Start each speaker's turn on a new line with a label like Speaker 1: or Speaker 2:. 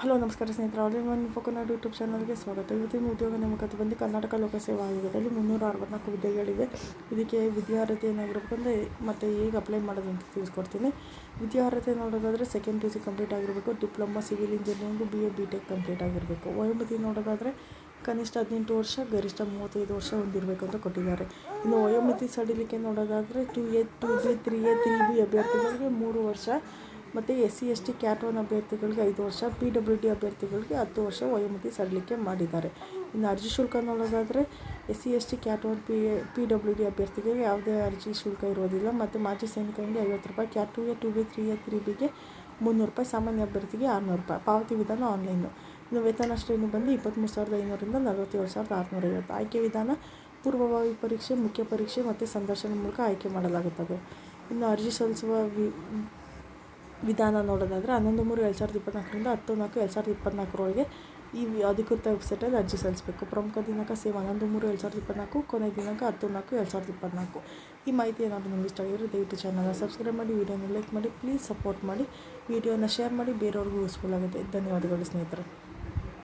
Speaker 1: Hello, ನಮಸ್ಕಾರ ಸ್ನೇಹಿತರೆ. All in one ಫೋಕನಾಡ್ ಯೂಟ್ಯೂಬ್ ಚಾನಲ್ಗೆ ಸ್ವಾಗತ. ಇವತ್ತಿನ ಉದ್ಯೋಗ ನೇಮಕಾತಿ ಬಂದು ಕರ್ನಾಟಕ ಲೋಕಸೇವಾ ಆಯೋಗದಲ್ಲಿ ಮುನ್ನೂರ ಅರವತ್ನಾಲ್ಕು ಹುದ್ದೆಗಳಿವೆ ಇದಕ್ಕೆ ವಿದ್ಯಾರ್ಹತೆ ಏನಾಗಿರ್ಬೇಕು ಅಂದರೆ ಮತ್ತು ಹೇಗೆ ಅಪ್ಲೈ ಮಾಡೋದು ಅಂತ ತಿಳಿಸ್ಕೊಡ್ತೀನಿ. ವಿದ್ಯಾರ್ಹತೆ ನೋಡೋದಾದರೆ ಸೆಕೆಂಡ್ ಪಿ ಸಿ ಕಂಪ್ಲೀಟ್ ಆಗಿರಬೇಕು diploma civil engineering B E B tech complete ಆಗಿರಬೇಕು. ವಯೋಮಿತಿ ನೋಡೋದಾದರೆ ಕನಿಷ್ಠ ಹದಿನೆಂಟು ವರ್ಷ, ಗರಿಷ್ಠ ಮೂವತ್ತೈದು ವರ್ಷ ಹೊಂದಿರಬೇಕು ಅಂತ ಕೊಟ್ಟಿದ್ದಾರೆ. ಇನ್ನು ವಯೋಮಿತಿ ಸಡಿಲಿಕೆ ನೋಡೋದಾದರೆ two A two B three A three B ಅಭ್ಯರ್ಥಿಗಳಿಗೆ ಮೂರು ವರ್ಷ ಮತ್ತು S C S T cat one ಅಭ್ಯರ್ಥಿಗಳಿಗೆ ಐದು ವರ್ಷ, ಪಿ ಡಬ್ಲ್ಯೂ ಡಿ ಅಭ್ಯರ್ಥಿಗಳಿಗೆ ಹತ್ತು ವರ್ಷ ವಯೋಮಿತಿ ಸಡಿಲಿಕೆ ಮಾಡಿದ್ದಾರೆ. ಇನ್ನು ಅರ್ಜಿ ಶುಲ್ಕ ನೋಡೋದಾದರೆ S C S T cat one P P W D ಅಭ್ಯರ್ಥಿಗೆ ಯಾವುದೇ ಅರ್ಜಿ ಶುಲ್ಕ ಇರೋದಿಲ್ಲ. ಮತ್ತು ಮಾಜಿ ಸೈನಿಕರಿಗೆ ಐವತ್ತು ರೂಪಾಯಿ, cat two A two B three A three ಬಿಗೆ ಮುನ್ನೂರು ರೂಪಾಯಿ, ಸಾಮಾನ್ಯ ಅಭ್ಯರ್ಥಿಗೆ ಆರುನೂರು ರೂಪಾಯಿ. ಪಾವತಿ ವಿಧಾನ ಆನ್ಲೈನು. ಇನ್ನು ವೇತನ ಶ್ರೇಣಿ ಬಂದು ಇಪ್ಪತ್ತ್ಮೂರು ಸಾವಿರದ ಐನೂರಿಂದ ನಲವತ್ತೇಳು ಸಾವಿರದ ಆರುನೂರೈವತ್ತು ಆಯ್ಕೆ ವಿಧಾನ, ಪೂರ್ವಭಾವಿ ಪರೀಕ್ಷೆ, ಮುಖ್ಯ ಪರೀಕ್ಷೆ ಮತ್ತು ಸಂದರ್ಶನ ಮೂಲಕ ಆಯ್ಕೆ ಮಾಡಲಾಗುತ್ತದೆ. ಇನ್ನು ಅರ್ಜಿ ಸಲ್ಲಿಸುವ ವಿ ವಿಧಾನ ನೋಡೋದಾದರೆ ಹನ್ನೊಂದು ಮೂರು ಎರಡು ಸಾವಿರದ ಇಪ್ಪತ್ನಾಲ್ಕರಿಂದ ಹತ್ತು ನಾಲ್ಕು ಎರಡು ಸಾವಿರದ ಇಪ್ಪತ್ನಾಲ್ಕರೊಳಗೆ ಈ ಅಧಿಕೃತ ವೆಬ್ಸೈಟಲ್ಲಿ ಅರ್ಜಿ ಸಲ್ಲಿಸಬೇಕು. ಪ್ರಮುಖ ದಿನಾಂಕ ಸೇಮ್ ಹನ್ನೊಂದು ಮೂರು ಎರಡು ಸಾವಿರದ ಇಪ್ಪತ್ನಾಲ್ಕು ಕೊನೆ ದಿನಾಂಕ ಹತ್ತು ನಾಲ್ಕು ಎರಡು ಸಾವಿರದ ಇಪ್ಪತ್ನಾಲ್ಕು. ಈ ಮಾಹಿತಿ ಏನಾದರೂ ನಿಮ್ಗೆ ಇಷ್ಟ ಆಗಿರೋ ದಯವಿಟ್ಟು ಚಾನಲ್ನ ಸಬ್ಸ್ಕ್ರೈಬ್ ಮಾಡಿ, ವೀಡಿಯೋನ ಲೈಕ್ ಮಾಡಿ ಪ್ಲೀಸ್ ಸಪೋರ್ಟ್ ಮಾಡಿ, ವೀಡಿಯೋನ ಶೇರ್ ಮಾಡಿ, ಬೇರೆಯವ್ರಿಗೂ ಯೂಸ್ಫುಲ್ ಆಗುತ್ತೆ. ಧನ್ಯವಾದಗಳು ಸ್ನೇಹಿತರೆ.